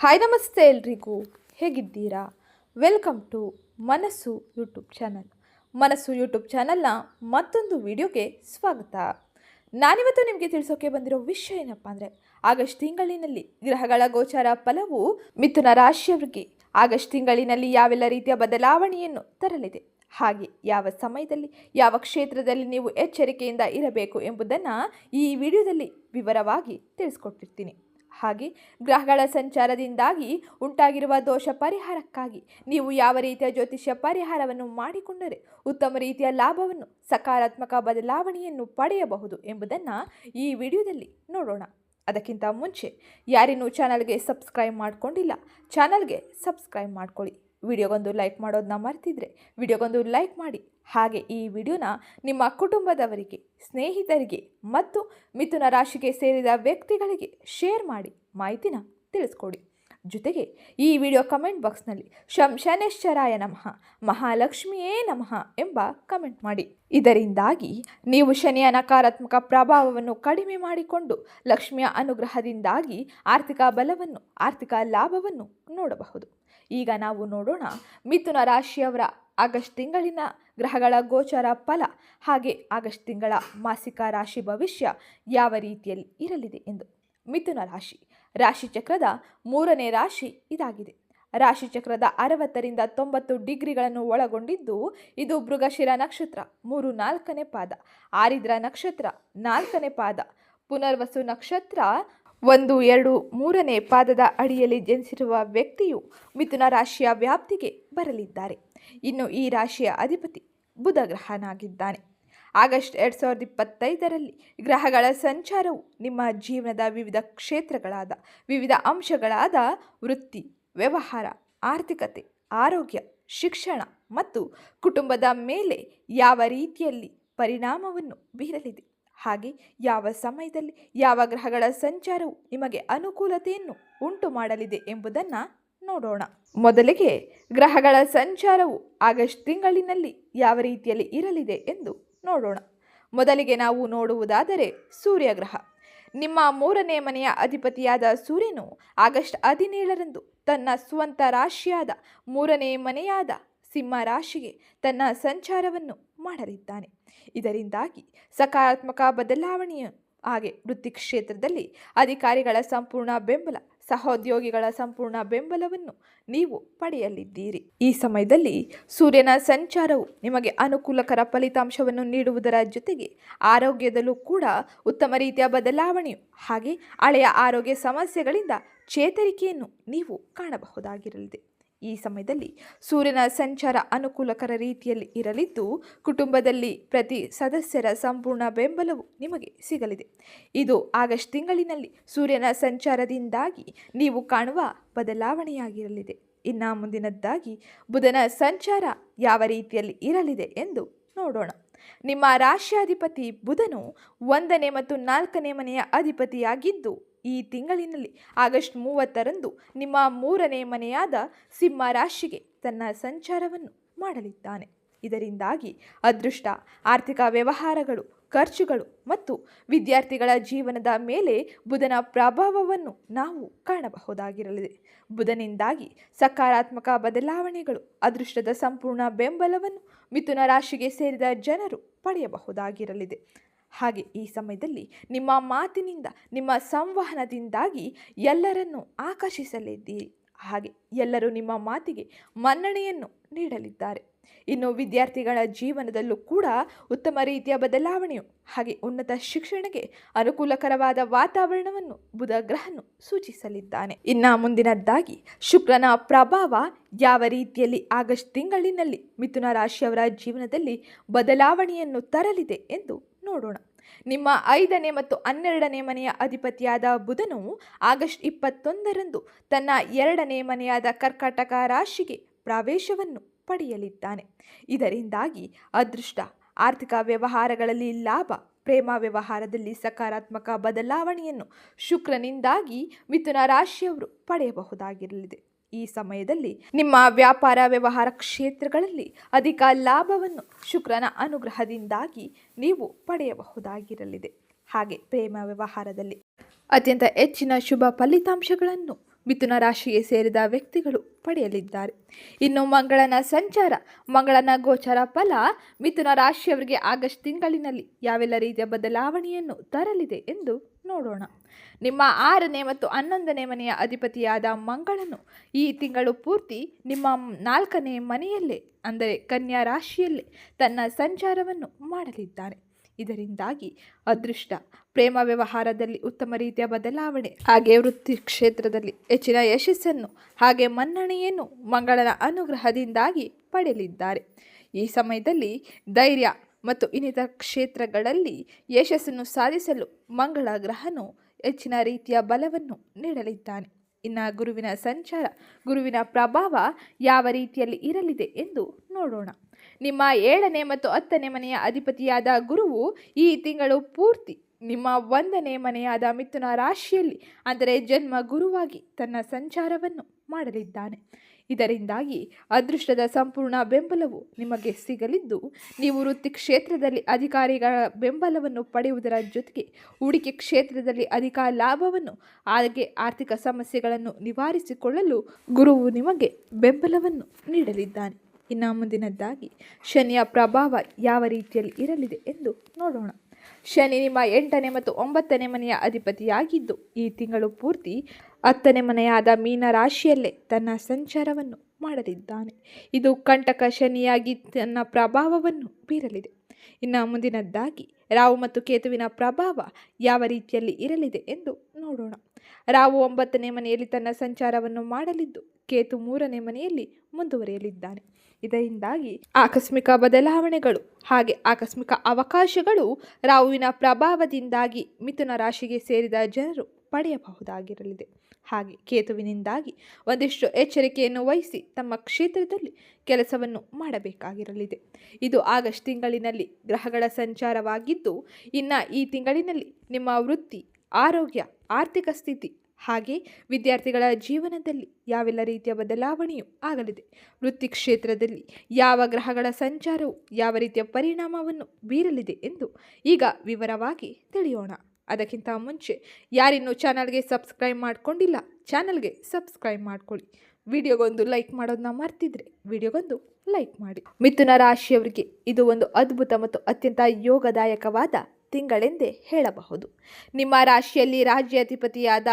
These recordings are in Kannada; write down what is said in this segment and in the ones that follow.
ಹಾಯ್ ನಮಸ್ತೆ ಎಲ್ರಿಗೂ. ಹೇಗಿದ್ದೀರಾ? Welcome to Manasu YouTube channel. Manasu YouTube ಚಾನಲ್ನ ಮತ್ತೊಂದು ವಿಡಿಯೋಗೆ ಸ್ವಾಗತ. ನಾನಿವತ್ತು ನಿಮಗೆ ತಿಳಿಸೋಕೆ ಬಂದಿರೋ ವಿಷಯ ಏನಪ್ಪ ಅಂದರೆ, ಆಗಸ್ಟ್ ತಿಂಗಳಿನಲ್ಲಿ ಗ್ರಹಗಳ ಗೋಚಾರ ಫಲವು ಮಿಥುನ ರಾಶಿಯವರಿಗೆ. ಆಗಸ್ಟ್ ತಿಂಗಳಿನಲ್ಲಿ ಯಾವೆಲ್ಲ ರೀತಿಯ ಬದಲಾವಣೆಯನ್ನು ತರಲಿದೆ? ಹಾಗೆ ಯಾವ ಸಮಯದಲ್ಲಿ, ಯಾವ ಕ್ಷೇತ್ರದಲ್ಲಿ ನೀವು ಎಚ್ಚರಿಕೆಯಿಂದ ಇರಬೇಕು ಎಂಬುದನ್ನು ಈ ವಿಡಿಯೋದಲ್ಲಿ ವಿವರವಾಗಿ ತಿಳಿಸ್ಕೊಟ್ಟಿರ್ತೀನಿ. ಹಾಗೆ ಗ್ರಹಗಳ ಸಂಚಾರದಿಂದಾಗಿ ಉಂಟಾಗಿರುವ ದೋಷ ಪರಿಹಾರಕ್ಕಾಗಿ ನೀವು ಯಾವ ರೀತಿಯ ಜ್ಯೋತಿಷ್ಯ ಪರಿಹಾರವನ್ನು ಮಾಡಿಕೊಂಡರೆ ಉತ್ತಮ ರೀತಿಯ ಲಾಭವನ್ನು, ಸಕಾರಾತ್ಮಕ ಬದಲಾವಣೆಯನ್ನು ಪಡೆಯಬಹುದು ಎಂಬುದನ್ನು ಈ ವಿಡಿಯೋದಲ್ಲಿ ನೋಡೋಣ. ಅದಕ್ಕಿಂತ ಮುಂಚೆ ಯಾರಿನ್ನೂ ಚಾನಲ್ಗೆ ಸಬ್ಸ್ಕ್ರೈಬ್ ಮಾಡಿಕೊಂಡಿಲ್ಲ, ಚಾನಲ್ಗೆ ಸಬ್ಸ್ಕ್ರೈಬ್ ಮಾಡ್ಕೊಳ್ಳಿ. ವಿಡಿಯೋಗೊಂದು ಲೈಕ್ ಮಾಡೋದನ್ನ ಮರ್ತಿದ್ರೆ ವಿಡಿಯೋಗೊಂದು ಲೈಕ್ ಮಾಡಿ. ಹಾಗೆ ಈ ವಿಡಿಯೋನ ನಿಮ್ಮ ಕುಟುಂಬದವರಿಗೆ, ಸ್ನೇಹಿತರಿಗೆ ಮತ್ತು ಮಿಥುನ ರಾಶಿಗೆ ಸೇರಿದ ವ್ಯಕ್ತಿಗಳಿಗೆ ಶೇರ್ ಮಾಡಿ ಮಾಹಿತಿನ ತಿಳಿಸ್ಕೊಡಿ. ಜೊತೆಗೆ ಈ ವಿಡಿಯೋ ಕಮೆಂಟ್ ಬಾಕ್ಸ್ನಲ್ಲಿ ಶಂ ಶನೇಶ್ವರಾಯ ನಮಃ, ಮಹಾಲಕ್ಷ್ಮಿಯೇ ನಮಃ ಎಂಬ ಕಮೆಂಟ್ ಮಾಡಿ. ಇದರಿಂದಾಗಿ ನೀವು ಶನಿಯ ನಕಾರಾತ್ಮಕ ಪ್ರಭಾವವನ್ನು ಕಡಿಮೆ ಮಾಡಿಕೊಂಡು ಲಕ್ಷ್ಮಿಯ ಅನುಗ್ರಹದಿಂದಾಗಿ ಆರ್ಥಿಕ ಬಲವನ್ನು, ಆರ್ಥಿಕ ಲಾಭವನ್ನು ನೋಡಬಹುದು. ಈಗ ನಾವು ನೋಡೋಣ ಮಿಥುನ ರಾಶಿಯವರ ಆಗಸ್ಟ್ ತಿಂಗಳಿನ ಗ್ರಹಗಳ ಗೋಚರ ಫಲ. ಹಾಗೆ ಆಗಸ್ಟ್ ತಿಂಗಳ ಮಾಸಿಕ ರಾಶಿ ಭವಿಷ್ಯ ಯಾವ ರೀತಿಯಲ್ಲಿ ಇರಲಿದೆ ಎಂದು. ಮಿಥುನ ರಾಶಿ. ರಾಶಿಚಕ್ರದ ಮೂರನೇ ರಾಶಿ ಇದಾಗಿದೆ. ರಾಶಿಚಕ್ರದ ಅರವತ್ತರಿಂದ ತೊಂಬತ್ತು ಡಿಗ್ರಿಗಳನ್ನು ಒಳಗೊಂಡಿದ್ದು, ಇದು ಮೃಗಶಿರ ನಕ್ಷತ್ರ ಮೂರು ನಾಲ್ಕನೇ ಪಾದ. ಆರಿದ್ರ ನಕ್ಷತ್ರ ನಾಲ್ಕನೇ ಪಾದ. ಪುನರ್ವಸು ನಕ್ಷತ್ರ ಒಂದು, ಎರಡು, ಮೂರನೇ ಪಾದದ ಅಡಿಯಲ್ಲಿ ಜನಿಸಿರುವ ವ್ಯಕ್ತಿಯು ಮಿಥುನ ರಾಶಿಯ ವ್ಯಾಪ್ತಿಗೆ ಬರಲಿದ್ದಾರೆ. ಇನ್ನು ಈ ರಾಶಿಯ ಅಧಿಪತಿ ಬುಧ ಗ್ರಹನಾಗಿದ್ದಾನೆ ಆಗಸ್ಟ್ ಎರಡು ಸಾವಿರದ ಇಪ್ಪತ್ತೈದರಲ್ಲಿ ಗ್ರಹಗಳ ಸಂಚಾರವು ನಿಮ್ಮ ಜೀವನದ ವಿವಿಧ ಕ್ಷೇತ್ರಗಳಾದ, ವಿವಿಧ ಅಂಶಗಳಾದ ವೃತ್ತಿ, ವ್ಯವಹಾರ, ಆರ್ಥಿಕತೆ, ಆರೋಗ್ಯ, ಶಿಕ್ಷಣ ಮತ್ತು ಕುಟುಂಬದ ಮೇಲೆ ಯಾವ ರೀತಿಯಲ್ಲಿ ಪರಿಣಾಮವನ್ನು ಬೀರಲಿದೆ? ಹಾಗೆ ಯಾವ ಸಮಯದಲ್ಲಿ ಯಾವ ಗ್ರಹಗಳ ಸಂಚಾರವು ನಿಮಗೆ ಅನುಕೂಲತೆಯನ್ನು ಉಂಟು ಮಾಡಲಿದೆ ಎಂಬುದನ್ನು ನೋಡೋಣ. ಮೊದಲಿಗೆ ಗ್ರಹಗಳ ಸಂಚಾರವು ಆಗಸ್ಟ್ ತಿಂಗಳಿನಲ್ಲಿ ಯಾವ ರೀತಿಯಲ್ಲಿ ಇರಲಿದೆ ಎಂದು ನೋಡೋಣ. ಮೊದಲಿಗೆ ನಾವು ನೋಡುವುದಾದರೆ ಸೂರ್ಯಗ್ರಹ. ನಿಮ್ಮ ಮೂರನೇ ಮನೆಯ ಅಧಿಪತಿಯಾದ ಸೂರ್ಯನು ಆಗಸ್ಟ್ ಹದಿನೇಳರಂದು ತನ್ನ ಸ್ವಂತ ರಾಶಿಯಾದ ಮೂರನೇ ಮನೆಯಾದ ಸಿಂಹ ರಾಶಿಗೆ ತನ್ನ ಸಂಚಾರವನ್ನು ಮಾಡಲಿದ್ದಾನೆ. ಇದರಿಂದಾಗಿ ಸಕಾರಾತ್ಮಕ ಬದಲಾವಣೆಯ ಹಾಗೆ ವೃತ್ತಿ ಕ್ಷೇತ್ರದಲ್ಲಿ ಅಧಿಕಾರಿಗಳ ಸಂಪೂರ್ಣ ಬೆಂಬಲ, ಸಹೋದ್ಯೋಗಿಗಳ ಸಂಪೂರ್ಣ ಬೆಂಬಲವನ್ನು ನೀವು ಪಡೆಯಲಿದ್ದೀರಿ. ಈ ಸಮಯದಲ್ಲಿ ಸೂರ್ಯನ ಸಂಚಾರವು ನಿಮಗೆ ಅನುಕೂಲಕರ ಫಲಿತಾಂಶವನ್ನು ನೀಡುವುದರ ಜೊತೆಗೆ ಆರೋಗ್ಯದಲ್ಲೂ ಕೂಡ ಉತ್ತಮ ರೀತಿಯ ಬದಲಾವಣೆಯು ಹಾಗೆ ಹಳೆಯ ಆರೋಗ್ಯ ಸಮಸ್ಯೆಗಳಿಂದ ಚೇತರಿಕೆಯನ್ನು ನೀವು ಕಾಣಬಹುದಾಗಿರಲಿದೆ. ಈ ಸಮಯದಲ್ಲಿ ಸೂರ್ಯನ ಸಂಚಾರ ಅನುಕೂಲಕರ ರೀತಿಯಲ್ಲಿ ಇರಲಿದ್ದು, ಕುಟುಂಬದಲ್ಲಿ ಪ್ರತಿ ಸದಸ್ಯರ ಸಂಪೂರ್ಣ ಬೆಂಬಲವು ನಿಮಗೆ ಸಿಗಲಿದೆ. ಇದು ಆಗಸ್ಟ್ ತಿಂಗಳಿನಲ್ಲಿ ಸೂರ್ಯನ ಸಂಚಾರದಿಂದಾಗಿ ನೀವು ಕಾಣುವ ಬದಲಾವಣೆಯಾಗಿರಲಿದೆ. ಇನ್ನ ಮುಂದಿನದ್ದಾಗಿ, ಬುಧನ ಸಂಚಾರ ಯಾವ ರೀತಿಯಲ್ಲಿ ಇರಲಿದೆ ಎಂದು ನೋಡೋಣ. ನಿಮ್ಮ ರಾಶ್ಯಾಧಿಪತಿ ಬುಧನು ಒಂದನೇ ಮತ್ತು ನಾಲ್ಕನೇ ಮನೆಯ ಅಧಿಪತಿಯಾಗಿದ್ದು ಈ ತಿಂಗಳಿನಲ್ಲಿ, ಆಗಸ್ಟ್ ಮೂವತ್ತರಂದು ನಿಮ್ಮ ಮೂರನೇ ಮನೆಯಾದ ಸಿಂಹ ರಾಶಿಗೆ ತನ್ನ ಸಂಚಾರವನ್ನು ಮಾಡಲಿದ್ದಾನೆ. ಇದರಿಂದಾಗಿ ಅದೃಷ್ಟ, ಆರ್ಥಿಕ ವ್ಯವಹಾರಗಳು, ಖರ್ಚುಗಳು ಮತ್ತು ವಿದ್ಯಾರ್ಥಿಗಳ ಜೀವನದ ಮೇಲೆ ಬುಧನ ಪ್ರಭಾವವನ್ನು ನಾವು ಕಾಣಬಹುದಾಗಿರಲಿದೆ. ಬುಧನಿಂದಾಗಿ ಸಕಾರಾತ್ಮಕ ಬದಲಾವಣೆಗಳು, ಅದೃಷ್ಟದ ಸಂಪೂರ್ಣ ಬೆಂಬಲವನ್ನು ಮಿಥುನ ರಾಶಿಗೆ ಸೇರಿದ ಜನರು ಪಡೆಯಬಹುದಾಗಿರಲಿದೆ. ಹಾಗೆ ಈ ಸಮಯದಲ್ಲಿ ನಿಮ್ಮ ಮಾತಿನಿಂದ, ನಿಮ್ಮ ಸಂವಹನದಿಂದಾಗಿ ಎಲ್ಲರನ್ನು ಆಕರ್ಷಿಸಲಿದ್ದೀರಿ ಹಾಗೆ ಎಲ್ಲರೂ ನಿಮ್ಮ ಮಾತಿಗೆ ಮನ್ನಣೆಯನ್ನು ನೀಡಲಿದ್ದಾರೆ. ಇನ್ನು ವಿದ್ಯಾರ್ಥಿಗಳ ಜೀವನದಲ್ಲೂ ಕೂಡ ಉತ್ತಮ ರೀತಿಯ ಬದಲಾವಣೆಯು, ಹಾಗೆ ಉನ್ನತ ಶಿಕ್ಷಣಕ್ಕೆ ಅನುಕೂಲಕರವಾದ ವಾತಾವರಣವನ್ನು ಬುಧ ಗ್ರಹನು ಸೂಚಿಸಲಿದ್ದಾನೆ. ಇನ್ನು ಮುಂದಿನದ್ದಾಗಿ, ಶುಕ್ರನ ಪ್ರಭಾವ ಯಾವ ರೀತಿಯಲ್ಲಿ ಆಗಸ್ಟ್ ತಿಂಗಳಿನಲ್ಲಿ ಮಿಥುನ ರಾಶಿಯವರ ಜೀವನದಲ್ಲಿ ಬದಲಾವಣೆಯನ್ನು ತರಲಿದೆ ಎಂದು ನೋಡೋಣ. ನಿಮ್ಮ ಐದನೇ ಮತ್ತು ಹನ್ನೆರಡನೇ ಮನೆಯ ಅಧಿಪತಿಯಾದ ಬುಧನು ಆಗಸ್ಟ್ ಇಪ್ಪತ್ತೊಂದರಂದು ತನ್ನ ಎರಡನೇ ಮನೆಯಾದ ಕರ್ಕಾಟಕ ರಾಶಿಗೆ ಪ್ರವೇಶವನ್ನು ಪಡೆಯಲಿದ್ದಾನೆ. ಇದರಿಂದಾಗಿ ಅದೃಷ್ಟ, ಆರ್ಥಿಕ ವ್ಯವಹಾರಗಳಲ್ಲಿ ಲಾಭ, ಪ್ರೇಮ ವ್ಯವಹಾರದಲ್ಲಿ ಸಕಾರಾತ್ಮಕ ಬದಲಾವಣೆಯನ್ನು ಶುಕ್ರನಿಂದಾಗಿ ಮಿಥುನ ರಾಶಿಯವರು ಪಡೆಯಬಹುದಾಗಿರಲಿದೆ. ಈ ಸಮಯದಲ್ಲಿ ನಿಮ್ಮ ವ್ಯಾಪಾರ ವ್ಯವಹಾರ ಕ್ಷೇತ್ರಗಳಲ್ಲಿ ಅಧಿಕ ಲಾಭವನ್ನು ಶುಕ್ರನ ಅನುಗ್ರಹದಿಂದಾಗಿ ನೀವು ಪಡೆಯಬಹುದಾಗಿರಲಿದೆ. ಹಾಗೆ ಪ್ರೇಮ ವ್ಯವಹಾರದಲ್ಲಿ ಅತ್ಯಂತ ಹೆಚ್ಚಿನ ಶುಭ ಫಲಿತಾಂಶಗಳನ್ನು ಮಿಥುನ ರಾಶಿಗೆ ಸೇರಿದ ವ್ಯಕ್ತಿಗಳು ಪಡೆಯಲಿದ್ದಾರೆ. ಇನ್ನು ಮಂಗಳನ ಸಂಚಾರ, ಮಂಗಳನ ಗೋಚರ ಫಲ ಮಿಥುನ ರಾಶಿಯವರಿಗೆ ಆಗಸ್ಟ್ ತಿಂಗಳಿನಲ್ಲಿ ಯಾವೆಲ್ಲ ರೀತಿಯ ಬದಲಾವಣೆಯನ್ನು ತರಲಿದೆ ಎಂದು ನೋಡೋಣ. ನಿಮ್ಮ ಆರನೇ ಮತ್ತು ಹನ್ನೊಂದನೇ ಮನೆಯ ಅಧಿಪತಿಯಾದ ಮಂಗಳನು ಈ ತಿಂಗಳು ಪೂರ್ತಿ ನಿಮ್ಮ ನಾಲ್ಕನೇ ಮನೆಯಲ್ಲೇ, ಅಂದರೆ ಕನ್ಯಾ ರಾಶಿಯಲ್ಲೇ, ತನ್ನ ಸಂಚಾರವನ್ನು ಮಾಡಲಿದ್ದಾನೆ ಇದರಿಂದಾಗಿ ಅದೃಷ್ಟ, ಪ್ರೇಮ ವ್ಯವಹಾರದಲ್ಲಿ ಉತ್ತಮ ರೀತಿಯ ಬದಲಾವಣೆ, ಹಾಗೆ ವೃತ್ತಿ ಕ್ಷೇತ್ರದಲ್ಲಿ ಹೆಚ್ಚಿನ ಯಶಸ್ಸನ್ನು, ಹಾಗೆ ಮನ್ನಣೆಯನ್ನು ಮಂಗಳನ ಅನುಗ್ರಹದಿಂದಾಗಿ ಪಡೆಯಲಿದ್ದಾರೆ. ಈ ಸಮಯದಲ್ಲಿ ಧೈರ್ಯ ಮತ್ತು ಇನ್ನಿತರ ಕ್ಷೇತ್ರಗಳಲ್ಲಿ ಯಶಸ್ಸನ್ನು ಸಾಧಿಸಲು ಮಂಗಳ ಗ್ರಹನು ಹೆಚ್ಚಿನ ರೀತಿಯ ಬಲವನ್ನು ನೀಡಲಿದ್ದಾನೆ. ಇನ್ನು ಗುರುವಿನ ಸಂಚಾರ, ಗುರುವಿನ ಪ್ರಭಾವ ಯಾವ ರೀತಿಯಲ್ಲಿ ಇರಲಿದೆ ಎಂದು ನೋಡೋಣ. ನಿಮ್ಮ ಏಳನೇ ಮತ್ತು ಹತ್ತನೇ ಮನೆಯ ಅಧಿಪತಿಯಾದ ಗುರುವು ಈ ತಿಂಗಳು ಪೂರ್ತಿ ನಿಮ್ಮ ಒಂದನೇ ಮನೆಯಾದ ಮಿಥುನ ರಾಶಿಯಲ್ಲಿ, ಅಂದರೆ ಜನ್ಮ ಗುರುವಾಗಿ ತನ್ನ ಸಂಚಾರವನ್ನು ಮಾಡಲಿದ್ದಾನೆ. ಇದರಿಂದಾಗಿ ಅದೃಷ್ಟದ ಸಂಪೂರ್ಣ ಬೆಂಬಲವು ನಿಮಗೆ ಸಿಗಲಿದ್ದು, ನೀವು ವೃತ್ತಿ ಕ್ಷೇತ್ರದಲ್ಲಿ ಅಧಿಕಾರಿಗಳ ಬೆಂಬಲವನ್ನು ಪಡೆಯುವುದರ ಜೊತೆಗೆ ಹೂಡಿಕೆ ಕ್ಷೇತ್ರದಲ್ಲಿ ಅಧಿಕ ಲಾಭವನ್ನು, ಹಾಗೆ ಆರ್ಥಿಕ ಸಮಸ್ಯೆಗಳನ್ನು ನಿವಾರಿಸಿಕೊಳ್ಳಲು ಗುರುವು ನಿಮಗೆ ಬೆಂಬಲವನ್ನು ನೀಡಲಿದ್ದಾನೆ. ಇನ್ನು ಮುಂದಿನದ್ದಾಗಿ, ಶನಿಯ ಪ್ರಭಾವ ಯಾವ ರೀತಿಯಲ್ಲಿ ಇರಲಿದೆ ಎಂದು ನೋಡೋಣ. ಶನಿ ನಿಮ್ಮ ಎಂಟನೇ ಮತ್ತು ಒಂಬತ್ತನೇ ಮನೆಯ ಅಧಿಪತಿಯಾಗಿದ್ದು, ಈ ತಿಂಗಳು ಪೂರ್ತಿ ಹತ್ತನೇ ಮನೆಯಾದ ಮೀನ ರಾಶಿಯಲ್ಲೇ ತನ್ನ ಸಂಚಾರವನ್ನು ಮಾಡಲಿದ್ದಾನೆ. ಇದು ಕಂಟಕ ಶನಿಯಾಗಿ ತನ್ನ ಪ್ರಭಾವವನ್ನು ಬೀರಲಿದೆ. ಇನ್ನು ಮುಂದಿನದ್ದಾಗಿ ರಾವು ಮತ್ತು ಕೇತುವಿನ ಪ್ರಭಾವ ಯಾವ ರೀತಿಯಲ್ಲಿ ಇರಲಿದೆ ಎಂದು ನೋಡೋಣ. ರಾವು ಒಂಬತ್ತನೇ ಮನೆಯಲ್ಲಿ ತನ್ನ ಸಂಚಾರವನ್ನು ಮಾಡಲಿದ್ದು, ಕೇತು ಮೂರನೇ ಮನೆಯಲ್ಲಿ ಮುಂದುವರಿಯಲಿದ್ದಾನೆ. ಇದರಿಂದಾಗಿ ಆಕಸ್ಮಿಕ ಬದಲಾವಣೆಗಳು ಹಾಗೆ ಆಕಸ್ಮಿಕ ಅವಕಾಶಗಳು ರಾಹುವಿನ ಪ್ರಭಾವದಿಂದಾಗಿ ಮಿಥುನ ರಾಶಿಗೆ ಸೇರಿದ ಜನರು ಪಡೆಯಬಹುದಾಗಿರಲಿದೆ. ಹಾಗೆ ಕೇತುವಿನಿಂದಾಗಿ ಒಂದಿಷ್ಟು ಎಚ್ಚರಿಕೆಯನ್ನು ವಹಿಸಿ ತಮ್ಮ ಕ್ಷೇತ್ರದಲ್ಲಿ ಕೆಲಸವನ್ನು ಮಾಡಬೇಕಾಗಿರಲಿದೆ. ಇದು ಆಗಸ್ಟ್ ತಿಂಗಳಿನಲ್ಲಿ ಗ್ರಹಗಳ ಸಂಚಾರವಾಗಿದ್ದು, ಇನ್ನು ಈ ತಿಂಗಳಿನಲ್ಲಿ ನಿಮ್ಮ ವೃತ್ತಿ ಆರೋಗ್ಯ, ಆರ್ಥಿಕ ಸ್ಥಿತಿ ಹಾಗೆ ವಿದ್ಯಾರ್ಥಿಗಳ ಜೀವನದಲ್ಲಿ ಯಾವೆಲ್ಲ ರೀತಿಯ ಬದಲಾವಣೆಯೂ ಆಗಲಿದೆ. ವೃತ್ತಿ ಕ್ಷೇತ್ರದಲ್ಲಿ ಯಾವ ಗ್ರಹಗಳ ಸಂಚಾರವು ಯಾವ ರೀತಿಯ ಪರಿಣಾಮವನ್ನು ಬೀರಲಿದೆ ಎಂದು ಈಗ ವಿವರವಾಗಿ ತಿಳಿಯೋಣ. ಅದಕ್ಕಿಂತ ಮುಂಚೆ ಯಾರಿನ್ನೂ ಚಾನಲ್ಗೆ ಸಬ್ಸ್ಕ್ರೈಬ್ ಮಾಡಿಕೊಂಡಿಲ್ಲ ಚಾನಲ್ಗೆ ಸಬ್ಸ್ಕ್ರೈಬ್ ಮಾಡ್ಕೊಳ್ಳಿ. ವಿಡಿಯೋಗೊಂದು ಲೈಕ್ ಮಾಡೋದನ್ನ ಮರ್ತಿದ್ರೆ ವಿಡಿಯೋಗೊಂದು ಲೈಕ್ ಮಾಡಿ. ಮಿಥುನ ರಾಶಿಯವರಿಗೆ ಇದು ಒಂದು ಅದ್ಭುತ ಮತ್ತು ಅತ್ಯಂತ ಯೋಗದಾಯಕವಾದ ತಿಂಗಳೆಂದೇ ಹೇಳಬಹುದು. ನಿಮ್ಮ ರಾಶಿಯಲ್ಲಿ ರಾಜ್ಯಾಧಿಪತಿಯಾದ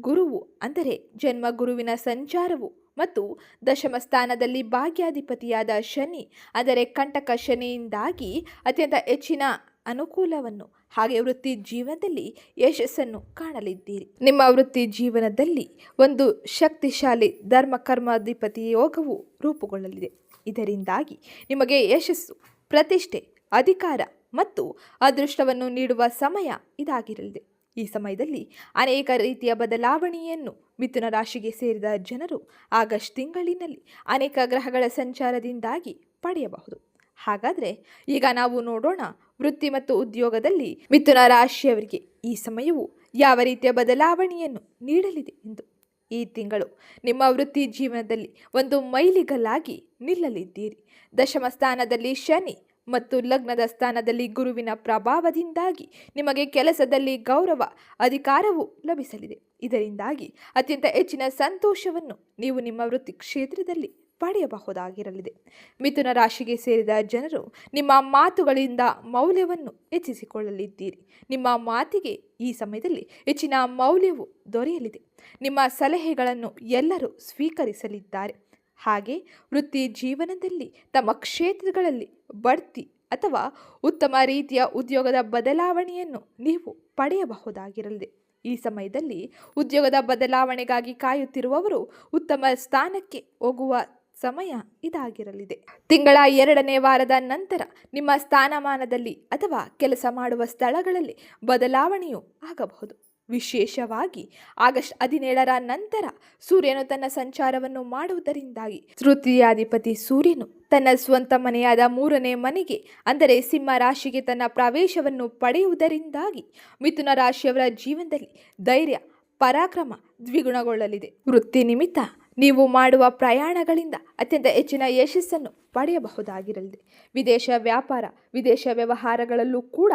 ಗುರುವು ಅಂದರೆ ಜನ್ಮ ಗುರುವಿನ ಸಂಚಾರವು ಮತ್ತು ದಶಮ ಸ್ಥಾನದಲ್ಲಿ ಭಾಗ್ಯಾಧಿಪತಿಯಾದ ಶನಿ ಅಂದರೆ ಕಂಟಕ ಶನಿಯಿಂದಾಗಿ ಅತ್ಯಂತ ಹೆಚ್ಚಿನ ಅನುಕೂಲವನ್ನು ಹಾಗೆ ವೃತ್ತಿ ಜೀವನದಲ್ಲಿ ಯಶಸ್ಸನ್ನು ಕಾಣಲಿದ್ದೀರಿ. ನಿಮ್ಮ ವೃತ್ತಿ ಜೀವನದಲ್ಲಿ ಒಂದು ಶಕ್ತಿಶಾಲಿ ಧರ್ಮ ಕರ್ಮಾಧಿಪತಿ ಯೋಗವು ರೂಪುಗೊಳ್ಳಲಿದೆ. ಇದರಿಂದಾಗಿ ನಿಮಗೆ ಯಶಸ್ಸು, ಪ್ರತಿಷ್ಠೆ, ಅಧಿಕಾರ ಮತ್ತು ಅದೃಷ್ಟವನ್ನು ನೀಡುವ ಸಮಯ ಇದಾಗಿರಲಿದೆ. ಈ ಸಮಯದಲ್ಲಿ ಅನೇಕ ರೀತಿಯ ಬದಲಾವಣೆಯನ್ನು ಮಿಥುನ ರಾಶಿಗೆ ಸೇರಿದ ಜನರು ಆಗಸ್ಟ್ ತಿಂಗಳಿನಲ್ಲಿ ಅನೇಕ ಗ್ರಹಗಳ ಸಂಚಾರದಿಂದಾಗಿ ಪಡೆಯಬಹುದು. ಹಾಗಾದರೆ ಈಗ ನಾವು ನೋಡೋಣ ವೃತ್ತಿ ಮತ್ತು ಉದ್ಯೋಗದಲ್ಲಿ ಮಿಥುನ ರಾಶಿಯವರಿಗೆ ಈ ಸಮಯವು ಯಾವ ರೀತಿಯ ಬದಲಾವಣೆಯನ್ನು ನೀಡಲಿದೆ ಎಂದು. ಈ ತಿಂಗಳು ನಿಮ್ಮ ವೃತ್ತಿ ಜೀವನದಲ್ಲಿ ಒಂದು ಮೈಲಿಗಲ್ಲಾಗಿ ನಿಲ್ಲಲಿದ್ದೀರಿ. ದಶಮ ಸ್ಥಾನದಲ್ಲಿ ಶನಿ ಮತ್ತು ಲಗ್ನದ ಸ್ಥಾನದಲ್ಲಿ ಗುರುವಿನ ಪ್ರಭಾವದಿಂದಾಗಿ ನಿಮಗೆ ಕೆಲಸದಲ್ಲಿ ಗೌರವ, ಅಧಿಕಾರವು ಲಭಿಸಲಿದೆ. ಇದರಿಂದಾಗಿ ಅತ್ಯಂತ ಹೆಚ್ಚಿನ ಸಂತೋಷವನ್ನು ನೀವು ನಿಮ್ಮ ವೃತ್ತಿ ಕ್ಷೇತ್ರದಲ್ಲಿ ಪಡೆಯಬಹುದಾಗಿರಲಿದೆ. ಮಿಥುನ ರಾಶಿಗೆ ಸೇರಿದ ಜನರು ನಿಮ್ಮ ಮಾತುಗಳಿಂದ ಮೌಲ್ಯವನ್ನು ಹೆಚ್ಚಿಸಿಕೊಳ್ಳಲಿದ್ದೀರಿ. ನಿಮ್ಮ ಮಾತಿಗೆ ಈ ಸಮಯದಲ್ಲಿ ಹೆಚ್ಚಿನ ಮೌಲ್ಯವು ದೊರೆಯಲಿದೆ. ನಿಮ್ಮ ಸಲಹೆಗಳನ್ನು ಎಲ್ಲರೂ ಸ್ವೀಕರಿಸಲಿದ್ದಾರೆ. ಹಾಗೆ ವೃತ್ತಿ ಜೀವನದಲ್ಲಿ ತಮ್ಮ ಕ್ಷೇತ್ರಗಳಲ್ಲಿ ಬಡ್ತಿ ಅಥವಾ ಉತ್ತಮ ರೀತಿಯ ಉದ್ಯೋಗದ ಬದಲಾವಣೆಯನ್ನು ನೀವು ಪಡೆಯಬಹುದಾಗಿರಲಿದೆ ಈ ಸಮಯದಲ್ಲಿ ಉದ್ಯೋಗದ ಬದಲಾವಣೆಗಾಗಿ ಕಾಯುತ್ತಿರುವವರು ಉತ್ತಮ ಸ್ಥಾನಕ್ಕೆ ಹೋಗುವ ಸಮಯ ಇದಾಗಿರಲಿದೆ. ತಿಂಗಳ ಎರಡನೇ ವಾರದ ನಂತರ ನಿಮ್ಮ ಸ್ಥಾನಮಾನದಲ್ಲಿ ಅಥವಾ ಕೆಲಸ ಮಾಡುವ ಸ್ಥಳಗಳಲ್ಲಿ ಬದಲಾವಣೆಯೂ ಆಗಬಹುದು. ವಿಶೇಷವಾಗಿ ಆಗಸ್ಟ್ ಹದಿನೇಳರ ನಂತರ ಸೂರ್ಯನು ತನ್ನ ಸಂಚಾರವನ್ನು ಮಾಡುವುದರಿಂದಾಗಿ ತೃತೀಯಾಧಿಪತಿ ಸೂರ್ಯನು ತನ್ನ ಸ್ವಂತ ಮನೆಯಾದ ಮೂರನೇ ಮನೆಗೆ, ಅಂದರೆ ಸಿಂಹ ರಾಶಿಗೆ ತನ್ನ ಪ್ರವೇಶವನ್ನು ಪಡೆಯುವುದರಿಂದಾಗಿ ಮಿಥುನ ರಾಶಿಯವರ ಜೀವನದಲ್ಲಿ ಧೈರ್ಯ, ಪರಾಕ್ರಮ ದ್ವಿಗುಣಗೊಳ್ಳಲಿದೆ. ವೃತ್ತಿ ನಿಮಿತ್ತ ನೀವು ಮಾಡುವ ಪ್ರಯಾಣಗಳಿಂದ ಅತ್ಯಂತ ಹೆಚ್ಚಿನ ಯಶಸ್ಸನ್ನು ಪಡೆಯಬಹುದಾಗಿರಲಿದೆ. ವಿದೇಶ ವ್ಯಾಪಾರ, ವಿದೇಶ ವ್ಯವಹಾರಗಳಲ್ಲೂ ಕೂಡ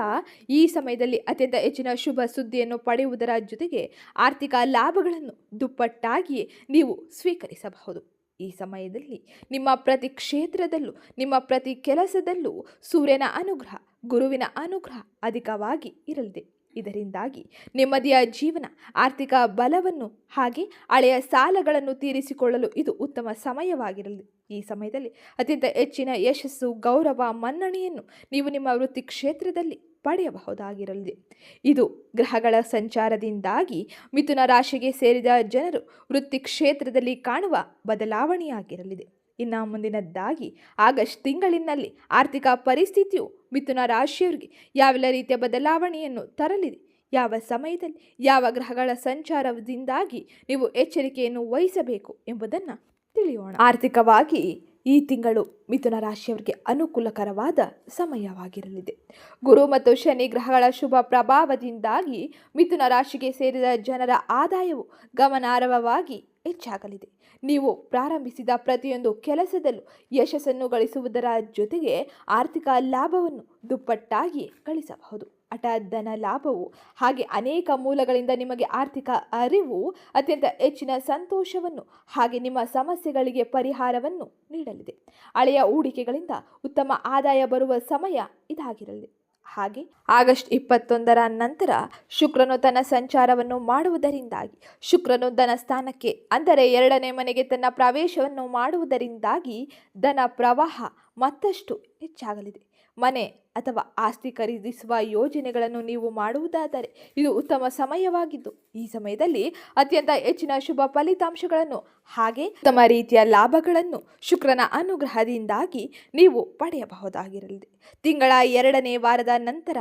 ಈ ಸಮಯದಲ್ಲಿ ಅತ್ಯಂತ ಹೆಚ್ಚಿನ ಶುಭ ಸುದ್ದಿಯನ್ನು ಪಡೆಯುವುದರ ಜೊತೆಗೆ ಆರ್ಥಿಕ ಲಾಭಗಳನ್ನು ದುಪ್ಪಟ್ಟಾಗಿಯೇ ನೀವು ಸ್ವೀಕರಿಸಬಹುದು. ಈ ಸಮಯದಲ್ಲಿ ನಿಮ್ಮ ಪ್ರತಿ ಕ್ಷೇತ್ರದಲ್ಲೂ, ನಿಮ್ಮ ಪ್ರತಿ ಕೆಲಸದಲ್ಲೂ ಸೂರ್ಯನ ಅನುಗ್ರಹ, ಗುರುವಿನ ಅನುಗ್ರಹ ಅಧಿಕವಾಗಿ ಇರಲಿದೆ. ಇದರಿಂದಾಗಿ ನೆಮ್ಮದಿಯ ಜೀವನ, ಆರ್ಥಿಕ ಬಲವನ್ನು ಹಾಗೆ ಹಳೆಯ ಸಾಲಗಳನ್ನು ತೀರಿಸಿಕೊಳ್ಳಲು ಇದು ಉತ್ತಮ ಸಮಯವಾಗಿರಲಿ. ಈ ಸಮಯದಲ್ಲಿ ಅತ್ಯಂತ ಹೆಚ್ಚಿನ ಯಶಸ್ಸು, ಗೌರವ, ಮನ್ನಣೆಯನ್ನು ನೀವು ನಿಮ್ಮ ವೃತ್ತಿ ಕ್ಷೇತ್ರದಲ್ಲಿ ಪಡೆಯಬಹುದಾಗಿರಲಿದೆ ಇದು ಗ್ರಹಗಳ ಸಂಚಾರದಿಂದಾಗಿ ಮಿಥುನ ರಾಶಿಗೆ ಸೇರಿದ ಜನರು ವೃತ್ತಿ ಕ್ಷೇತ್ರದಲ್ಲಿ ಕಾಣುವ ಬದಲಾವಣೆಯಾಗಿರಲಿದೆ. ಇನ್ನು ಮುಂದಿನದ್ದಾಗಿ ಆಗಸ್ಟ್ ತಿಂಗಳಿನಲ್ಲಿ ಆರ್ಥಿಕ ಪರಿಸ್ಥಿತಿಯು ಮಿಥುನ ರಾಶಿಯವರಿಗೆ ಯಾವೆಲ್ಲ ರೀತಿಯ ಬದಲಾವಣೆಯನ್ನು ತರಲಿದೆ? ಯಾವ ಸಮಯದಲ್ಲಿ ಯಾವ ಗ್ರಹಗಳ ಸಂಚಾರದಿಂದಾಗಿ ನೀವು ಎಚ್ಚರಿಕೆಯನ್ನು ವಹಿಸಬೇಕು ಎಂಬುದನ್ನು ತಿಳಿಯೋಣ. ಆರ್ಥಿಕವಾಗಿ ಈ ತಿಂಗಳು ಮಿಥುನ ರಾಶಿಯವರಿಗೆ ಅನುಕೂಲಕರವಾದ ಸಮಯವಾಗಿರಲಿದೆ. ಗುರು ಮತ್ತು ಶನಿ ಗ್ರಹಗಳ ಶುಭ ಪ್ರಭಾವದಿಂದಾಗಿ ಮಿಥುನ ರಾಶಿಗೆ ಸೇರಿದ ಜನರ ಆದಾಯವು ಗಮನಾರ್ಹವಾಗಿ ಹೆಚ್ಚಾಗಲಿದೆ. ನೀವು ಪ್ರಾರಂಭಿಸಿದ ಪ್ರತಿಯೊಂದು ಕೆಲಸದಲ್ಲೂ ಯಶಸ್ಸನ್ನು ಗಳಿಸುವುದರ ಜೊತೆಗೆ ಆರ್ಥಿಕ ಲಾಭವನ್ನು ದುಪ್ಪಟ್ಟಾಗಿ ಗಳಿಸಬಹುದು. ಹಠಾತ್ ಧನ ಲಾಭವು ಹಾಗೆ ಅನೇಕ ಮೂಲಗಳಿಂದ ನಿಮಗೆ ಆರ್ಥಿಕ ಅರಿವು, ಅತ್ಯಂತ ಹೆಚ್ಚಿನ ಸಂತೋಷವನ್ನು ಹಾಗೆ ನಿಮ್ಮ ಸಮಸ್ಯೆಗಳಿಗೆ ಪರಿಹಾರವನ್ನು ನೀಡಲಿದೆ. ಹಳೆಯ ಹೂಡಿಕೆಗಳಿಂದ ಉತ್ತಮ ಆದಾಯ ಬರುವ ಸಮಯ ಇದಾಗಿರಲಿದೆ. ಹಾಗೆ ಆಗಸ್ಟ್ ಇಪ್ಪತ್ತೊಂದರ ನಂತರ ಶುಕ್ರನು ತನ್ನ ಸಂಚಾರವನ್ನು ಮಾಡುವುದರಿಂದಾಗಿ, ಶುಕ್ರನು ಧನ ಸ್ಥಾನಕ್ಕೆ, ಅಂದರೆ ಎರಡನೇ ಮನೆಗೆ ತನ್ನ ಪ್ರವೇಶವನ್ನು ಮಾಡುವುದರಿಂದಾಗಿ ಧನ ಪ್ರವಾಹ ಮತ್ತಷ್ಟು ಹೆಚ್ಚಾಗಲಿದೆ. ಮನೆ ಅಥವಾ ಆಸ್ತಿ ಖರೀದಿಸುವ ಯೋಜನೆಗಳನ್ನು ನೀವು ಮಾಡುವುದಾದರೆ ಇದು ಉತ್ತಮ ಸಮಯವಾಗಿದ್ದು, ಈ ಸಮಯದಲ್ಲಿ ಅತ್ಯಂತ ಹೆಚ್ಚಿನ ಶುಭ ಫಲಿತಾಂಶಗಳನ್ನು ಹಾಗೆ ಉತ್ತಮ ರೀತಿಯ ಲಾಭಗಳನ್ನು ಶುಕ್ರನ ಅನುಗ್ರಹದಿಂದಾಗಿ ನೀವು ಪಡೆಯಬಹುದಾಗಿರಲಿದೆ ತಿಂಗಳ ಎರಡನೇ ವಾರದ ನಂತರ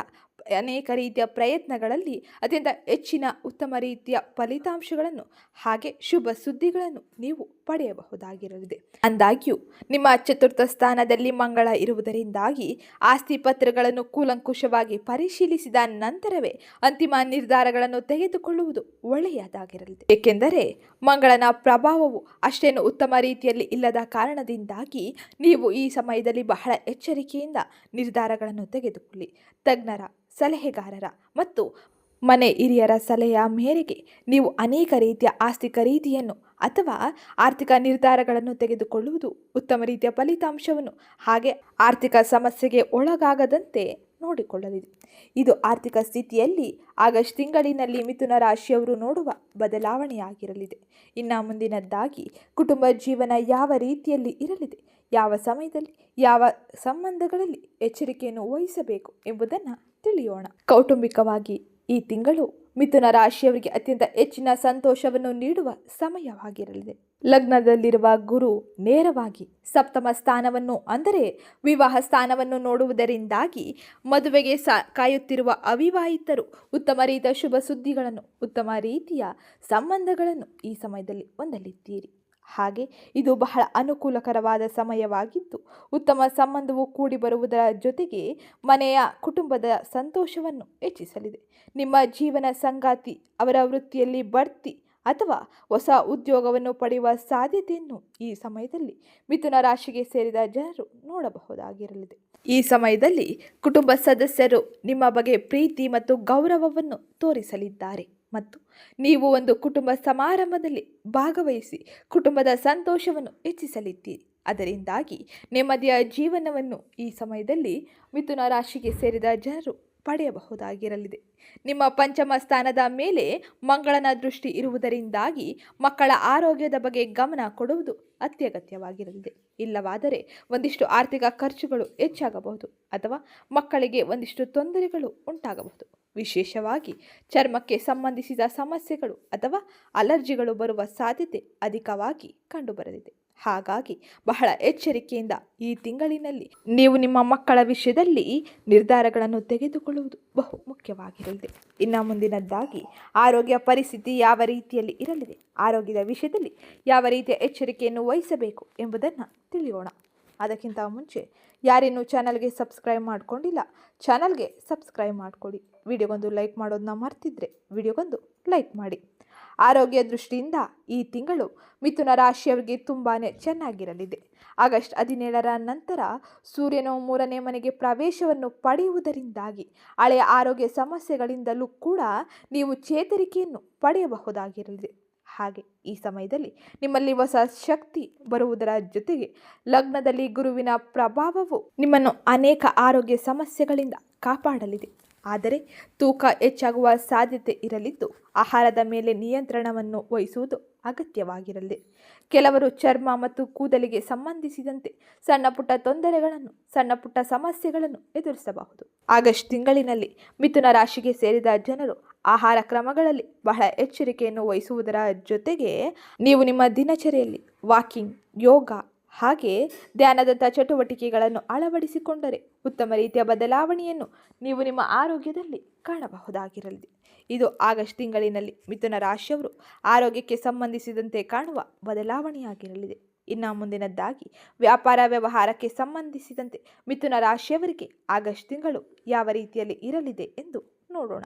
ಅನೇಕ ರೀತಿಯ ಪ್ರಯತ್ನಗಳಲ್ಲಿ ಅತ್ಯಂತ ಹೆಚ್ಚಿನ ಉತ್ತಮ ರೀತಿಯ ಫಲಿತಾಂಶಗಳನ್ನು ಹಾಗೆ ಶುಭ ಸುದ್ದಿಗಳನ್ನು ನೀವು ಪಡೆಯಬಹುದಾಗಿರಲಿದೆ. ಅಂದಾಗ್ಯೂ, ನಿಮ್ಮ ಚತುರ್ಥ ಸ್ಥಾನದಲ್ಲಿ ಮಂಗಳ ಇರುವುದರಿಂದಾಗಿ ಆಸ್ತಿ ಪತ್ರಗಳನ್ನು ಕೂಲಂಕುಷವಾಗಿ ಪರಿಶೀಲಿಸಿದ ನಂತರವೇ ಅಂತಿಮ ನಿರ್ಧಾರಗಳನ್ನು ತೆಗೆದುಕೊಳ್ಳುವುದು ಒಳ್ಳೆಯದಾಗಿರಲಿದೆ. ಏಕೆಂದರೆ, ಮಂಗಳನ ಪ್ರಭಾವವು ಅಷ್ಟೇನು ಉತ್ತಮ ರೀತಿಯಲ್ಲಿ ಇಲ್ಲದ ಕಾರಣದಿಂದಾಗಿ ನೀವು ಈ ಸಮಯದಲ್ಲಿ ಬಹಳ ಎಚ್ಚರಿಕೆಯಿಂದ ನಿರ್ಧಾರಗಳನ್ನು ತೆಗೆದುಕೊಳ್ಳಿ. ತಜ್ಞರ ಸಲಹೆಗಾರರ ಮತ್ತು ಮನೆ ಹಿರಿಯರ ಸಲಹೆಯ ಮೇರೆಗೆ ನೀವು ಅನೇಕ ರೀತಿಯ ಆಸ್ತಿ ಖರೀದಿಯನ್ನು ಅಥವಾ ಆರ್ಥಿಕ ನಿರ್ಧಾರಗಳನ್ನು ತೆಗೆದುಕೊಳ್ಳುವುದು ಉತ್ತಮ ರೀತಿಯ ಫಲಿತಾಂಶವನ್ನು ಹಾಗೆ ಆರ್ಥಿಕ ಸಮಸ್ಯೆಗೆ ಒಳಗಾಗದಂತೆ ನೋಡಿಕೊಳ್ಳಲಿದೆ. ಇದು ಆರ್ಥಿಕ ಸ್ಥಿತಿಯಲ್ಲಿ ಆಗಸ್ಟ್ ತಿಂಗಳಿನಲ್ಲಿ ಮಿಥುನ ರಾಶಿಯವರು ನೋಡುವ ಬದಲಾವಣೆಯಾಗಿರಲಿದೆ. ಇನ್ನು ಮುಂದಿನದ್ದಾಗಿ ಕುಟುಂಬ ಜೀವನ ಯಾವ ರೀತಿಯಲ್ಲಿ ಇರಲಿದೆ, ಯಾವ ಸಮಯದಲ್ಲಿ, ಯಾವ ಸಂಬಂಧಗಳಲ್ಲಿ ಎಚ್ಚರಿಕೆಯನ್ನು ವಹಿಸಬೇಕು ಎಂಬುದನ್ನು ತಿಳಿಯೋಣ. ಕೌಟುಂಬಿಕವಾಗಿ ಈ ತಿಂಗಳು ಮಿಥುನ ರಾಶಿಯವರಿಗೆ ಅತ್ಯಂತ ಹೆಚ್ಚಿನ ಸಂತೋಷವನ್ನು ನೀಡುವ ಸಮಯವಾಗಿರಲಿದೆ. ಲಗ್ನದಲ್ಲಿರುವ ಗುರು ನೇರವಾಗಿ ಸಪ್ತಮ ಸ್ಥಾನವನ್ನು, ಅಂದರೆ ವಿವಾಹ ಸ್ಥಾನವನ್ನು ನೋಡುವುದರಿಂದಾಗಿ ಮದುವೆಗೆ ಸ, ಕಾಯುತ್ತಿರುವ ಅವಿವಾಹಿತರು ಉತ್ತಮ ರೀತಿಯ ಶುಭ ಸುದ್ದಿಗಳನ್ನು, ಉತ್ತಮ ರೀತಿಯ ಸಂಬಂಧಗಳನ್ನು ಈ ಸಮಯದಲ್ಲಿ ಹೊಂದಲಿದ್ದೀರಿ. ಹಾಗೆ ಇದು ಬಹಳ ಅನುಕೂಲಕರವಾದ ಸಮಯವಾಗಿದ್ದು ಉತ್ತಮ ಸಂಬಂಧವು ಕೂಡಿ ಬರುವುದರ ಜೊತೆಗೆ ಮನೆಯ ಕುಟುಂಬದ ಸಂತೋಷವನ್ನು ಹೆಚ್ಚಿಸಲಿದೆ. ನಿಮ್ಮ ಜೀವನ ಸಂಗಾತಿ ಅವರ ವೃತ್ತಿಯಲ್ಲಿ ಬಡ್ತಿ ಅಥವಾ ಹೊಸ ಉದ್ಯೋಗವನ್ನು ಪಡೆಯುವ ಸಾಧ್ಯತೆಯನ್ನು ಈ ಸಮಯದಲ್ಲಿ ಮಿಥುನ ರಾಶಿಗೆ ಸೇರಿದ ಜನರು ನೋಡಬಹುದಾಗಿರಲಿದೆ. ಈ ಸಮಯದಲ್ಲಿ ಕುಟುಂಬ ಸದಸ್ಯರು ನಿಮ್ಮ ಬಗ್ಗೆ ಪ್ರೀತಿ ಮತ್ತು ಗೌರವವನ್ನು ತೋರಿಸಲಿದ್ದಾರೆ. ಮತ್ತು ನೀವು ಒಂದು ಕುಟುಂಬ ಸಮಾರಂಭದಲ್ಲಿ ಭಾಗವಹಿಸಿ ಕುಟುಂಬದ ಸಂತೋಷವನ್ನು ಹೆಚ್ಚಿಸಲಿದ್ದೀರಿ. ಅದರಿಂದಾಗಿ ನೆಮ್ಮದಿಯ ಜೀವನವನ್ನು ಈ ಸಮಯದಲ್ಲಿ ಮಿಥುನ ರಾಶಿಗೆ ಸೇರಿದ ಜನರು ಪಡೆಯಬಹುದಾಗಿರಲಿದೆ. ನಿಮ್ಮ ಪಂಚಮ ಸ್ಥಾನದ ಮೇಲೆ ಮಂಗಳನ ದೃಷ್ಟಿ ಇರುವುದರಿಂದಾಗಿ ಮಕ್ಕಳ ಆರೋಗ್ಯದ ಬಗ್ಗೆ ಗಮನ ಕೊಡುವುದು ಅತ್ಯಗತ್ಯವಾಗಿರಲಿದೆ. ಇಲ್ಲವಾದರೆ ಒಂದಿಷ್ಟು ಆರ್ಥಿಕ ಖರ್ಚುಗಳು ಹೆಚ್ಚಾಗಬಹುದು ಅಥವಾ ಮಕ್ಕಳಿಗೆ ಒಂದಿಷ್ಟು ತೊಂದರೆಗಳು ಉಂಟಾಗಬಹುದು. ವಿಶೇಷವಾಗಿ ಚರ್ಮಕ್ಕೆ ಸಂಬಂಧಿಸಿದ ಸಮಸ್ಯೆಗಳು ಅಥವಾ ಅಲರ್ಜಿಗಳು ಬರುವ ಸಾಧ್ಯತೆ ಅಧಿಕವಾಗಿ ಕಂಡುಬರಲಿದೆ. ಹಾಗಾಗಿ ಬಹಳ ಎಚ್ಚರಿಕೆಯಿಂದ ಈ ತಿಂಗಳಿನಲ್ಲಿ ನೀವು ನಿಮ್ಮ ಮಕ್ಕಳ ವಿಷಯದಲ್ಲಿ ನಿರ್ಧಾರಗಳನ್ನು ತೆಗೆದುಕೊಳ್ಳುವುದು ಬಹು ಮುಖ್ಯವಾಗಿರಲಿದೆ. ಇನ್ನು ಮುಂದಿನದ್ದಾಗಿ ಆರೋಗ್ಯ ಪರಿಸ್ಥಿತಿ ಯಾವ ರೀತಿಯಲ್ಲಿ ಇರಲಿದೆ, ಆರೋಗ್ಯದ ವಿಷಯದಲ್ಲಿ ಯಾವ ರೀತಿಯ ಎಚ್ಚರಿಕೆಯನ್ನು ವಹಿಸಬೇಕು ಎಂಬುದನ್ನು ತಿಳಿಯೋಣ. ಅದಕ್ಕಿಂತ ಮುಂಚೆ ಯಾರಿನ್ನೂ ಚಾನಲ್ಗೆ ಸಬ್ಸ್ಕ್ರೈಬ್ ಮಾಡ್ಕೊಂಡಿಲ್ಲ, ಚಾನಲ್ಗೆ ಸಬ್ಸ್ಕ್ರೈಬ್ ಮಾಡಿಕೊಡಿ. ವಿಡಿಯೋಗೊಂದು ಲೈಕ್ ಮಾಡೋದನ್ನ ಮರ್ತಿದ್ರೆ ವಿಡಿಯೋಗೊಂದು ಲೈಕ್ ಮಾಡಿ. ಆರೋಗ್ಯ ದೃಷ್ಟಿಯಿಂದ ಈ ತಿಂಗಳು ಮಿಥುನ ರಾಶಿಯವರಿಗೆ ತುಂಬಾ ಚೆನ್ನಾಗಿರಲಿದೆ. ಆಗಸ್ಟ್ ಹದಿನೇಳರ ನಂತರ ಸೂರ್ಯನು ಮೂರನೇ ಮನೆಗೆ ಪ್ರವೇಶವನ್ನು ಪಡೆಯುವುದರಿಂದಾಗಿ ಹಳೆಯ ಆರೋಗ್ಯ ಸಮಸ್ಯೆಗಳಿಂದಲೂ ಕೂಡ ನೀವು ಚೇತರಿಕೆಯನ್ನು ಪಡೆಯಬಹುದಾಗಿರಲಿದೆ. ಹಾಗೆ ಈ ಸಮಯದಲ್ಲಿ ನಿಮ್ಮಲ್ಲಿ ಹೊಸ ಶಕ್ತಿ ಬರುವುದರ ಜೊತೆಗೆ ಲಗ್ನದಲ್ಲಿ ಗುರುವಿನ ಪ್ರಭಾವವು ನಿಮ್ಮನ್ನು ಅನೇಕ ಆರೋಗ್ಯ ಸಮಸ್ಯೆಗಳಿಂದ ಕಾಪಾಡಲಿದೆ. ಆದರೆ ತೂಕ ಹೆಚ್ಚಾಗುವ ಸಾಧ್ಯತೆ ಇರಲಿದ್ದು, ಆಹಾರದ ಮೇಲೆ ನಿಯಂತ್ರಣವನ್ನು ವಹಿಸುವುದು ಅಗತ್ಯವಾಗಿರಲಿದೆ ಕೆಲವರು ಚರ್ಮ ಮತ್ತು ಕೂದಲಿಗೆ ಸಂಬಂಧಿಸಿದಂತೆ ಸಣ್ಣ ಪುಟ್ಟ ತೊಂದರೆಗಳನ್ನು, ಸಣ್ಣ ಪುಟ್ಟ ಸಮಸ್ಯೆಗಳನ್ನು ಎದುರಿಸಬಹುದು. ಆಗಸ್ಟ್ ತಿಂಗಳಿನಲ್ಲಿ ಮಿಥುನ ರಾಶಿಗೆ ಸೇರಿದ ಜನರು ಆಹಾರ ಕ್ರಮಗಳಲ್ಲಿ ಬಹಳ ಎಚ್ಚರಿಕೆಯನ್ನು ವಹಿಸುವುದರ ಜೊತೆಗೆ ನೀವು ನಿಮ್ಮ ದಿನಚರಿಯಲ್ಲಿ ವಾಕಿಂಗ್, ಯೋಗ ಹಾಗೆ ಧ್ಯಾನದಂಥ ಚಟುವಟಿಕೆಗಳನ್ನು ಅಳವಡಿಸಿಕೊಂಡರೆ ಉತ್ತಮ ರೀತಿಯ ಬದಲಾವಣೆಯನ್ನು ನೀವು ನಿಮ್ಮ ಆರೋಗ್ಯದಲ್ಲಿ ಕಾಣಬಹುದಾಗಿರಲಿದೆ. ಇದು ಆಗಸ್ಟ್ ತಿಂಗಳಿನಲ್ಲಿ ಮಿಥುನ ರಾಶಿಯವರು ಆರೋಗ್ಯಕ್ಕೆ ಸಂಬಂಧಿಸಿದಂತೆ ಕಾಣುವ ಬದಲಾವಣೆಯಾಗಿರಲಿದೆ. ಇನ್ನು ಮುಂದಿನದ್ದಾಗಿ ವ್ಯಾಪಾರ ವ್ಯವಹಾರಕ್ಕೆ ಸಂಬಂಧಿಸಿದಂತೆ ಮಿಥುನ ರಾಶಿಯವರಿಗೆ ಆಗಸ್ಟ್ ತಿಂಗಳು ಯಾವ ರೀತಿಯಲ್ಲಿ ಇರಲಿದೆ ಎಂದು ನೋಡೋಣ.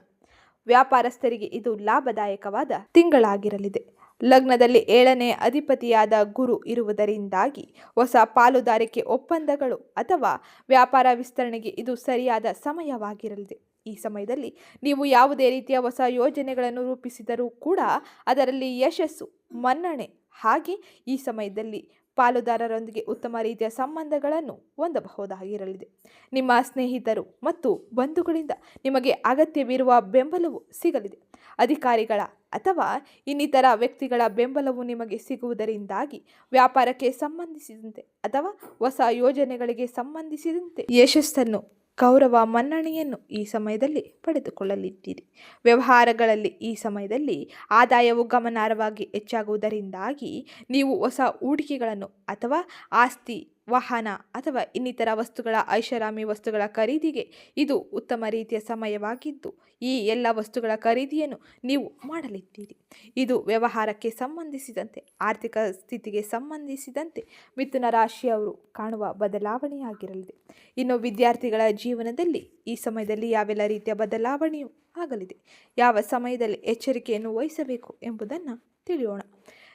ವ್ಯಾಪಾರಸ್ಥರಿಗೆ ಇದು ಲಾಭದಾಯಕವಾದ ತಿಂಗಳಾಗಿರಲಿದೆ. ಲಗ್ನದಲ್ಲಿ ಏಳನೇ ಅಧಿಪತಿಯಾದ ಗುರು ಇರುವುದರಿಂದಾಗಿ ಹೊಸ ಪಾಲುದಾರಿಕೆ ಒಪ್ಪಂದಗಳು ಅಥವಾ ವ್ಯಾಪಾರ ವಿಸ್ತರಣೆಗೆ ಇದು ಸರಿಯಾದ ಸಮಯವಾಗಿರಲಿದೆ. ಈ ಸಮಯದಲ್ಲಿ ನೀವು ಯಾವುದೇ ರೀತಿಯ ಹೊಸ ಯೋಜನೆಗಳನ್ನು ರೂಪಿಸಿದರೂ ಕೂಡ ಅದರಲ್ಲಿ ಯಶಸ್ಸು ಮನ್ನಣೆ. ಹಾಗೆ ಈ ಸಮಯದಲ್ಲಿ ಪಾಲುದಾರರೊಂದಿಗೆ ಉತ್ತಮ ರೀತಿಯ ಸಂಬಂಧಗಳನ್ನು ಹೊಂದಬಹುದಾಗಿರಲಿದೆ. ನಿಮ್ಮ ಸ್ನೇಹಿತರು ಮತ್ತು ಬಂಧುಗಳಿಂದ ನಿಮಗೆ ಅಗತ್ಯವಿರುವ ಬೆಂಬಲವು ಸಿಗಲಿದೆ. ಅಧಿಕಾರಿಗಳ ಅಥವಾ ಇನ್ನಿತರ ವ್ಯಕ್ತಿಗಳ ಬೆಂಬಲವು ನಿಮಗೆ ಸಿಗುವುದರಿಂದಾಗಿ ವ್ಯಾಪಾರಕ್ಕೆ ಸಂಬಂಧಿಸಿದಂತೆ ಅಥವಾ ಹೊಸ ಯೋಜನೆಗಳಿಗೆ ಸಂಬಂಧಿಸಿದಂತೆ ಯಶಸ್ಸನ್ನು ಗೌರವ ಮನ್ನಣೆಯನ್ನು ಈ ಸಮಯದಲ್ಲಿ ಪಡೆದುಕೊಳ್ಳಲಿದ್ದೀರಿ. ವ್ಯವಹಾರಗಳಲ್ಲಿ ಈ ಸಮಯದಲ್ಲಿ ಆದಾಯವು ಗಮನಾರ್ಹವಾಗಿ ಹೆಚ್ಚಾಗುವುದರಿಂದಾಗಿ ನೀವು ಹೊಸ ಹೂಡಿಕೆಗಳನ್ನು ಅಥವಾ ಆಸ್ತಿ ವಾಹನ ಅಥವಾ ಇನ್ನಿತರ ವಸ್ತುಗಳ ಐಷಾರಾಮಿ ವಸ್ತುಗಳ ಖರೀದಿಗೆ ಇದು ಉತ್ತಮ ರೀತಿಯ ಸಮಯವಾಗಿದ್ದು, ಈ ಎಲ್ಲ ವಸ್ತುಗಳ ಖರೀದಿಯನ್ನು ನೀವು ಮಾಡಲಿದ್ದೀರಿ. ಇದು ವ್ಯವಹಾರಕ್ಕೆ ಸಂಬಂಧಿಸಿದಂತೆ, ಆರ್ಥಿಕ ಸ್ಥಿತಿಗೆ ಸಂಬಂಧಿಸಿದಂತೆ ಮಿಥುನ ರಾಶಿಯವರು ಕಾಣುವ ಬದಲಾವಣೆಯಾಗಿರಲಿದೆ. ಇನ್ನು ವಿದ್ಯಾರ್ಥಿಗಳ ಜೀವನದಲ್ಲಿ ಈ ಸಮಯದಲ್ಲಿ ಯಾವೆಲ್ಲ ರೀತಿಯ ಬದಲಾವಣೆಯೂ ಆಗಲಿದೆ, ಯಾವ ಸಮಯದಲ್ಲಿ ಎಚ್ಚರಿಕೆಯನ್ನು ವಹಿಸಬೇಕು ಎಂಬುದನ್ನು ತಿಳಿಯೋಣ.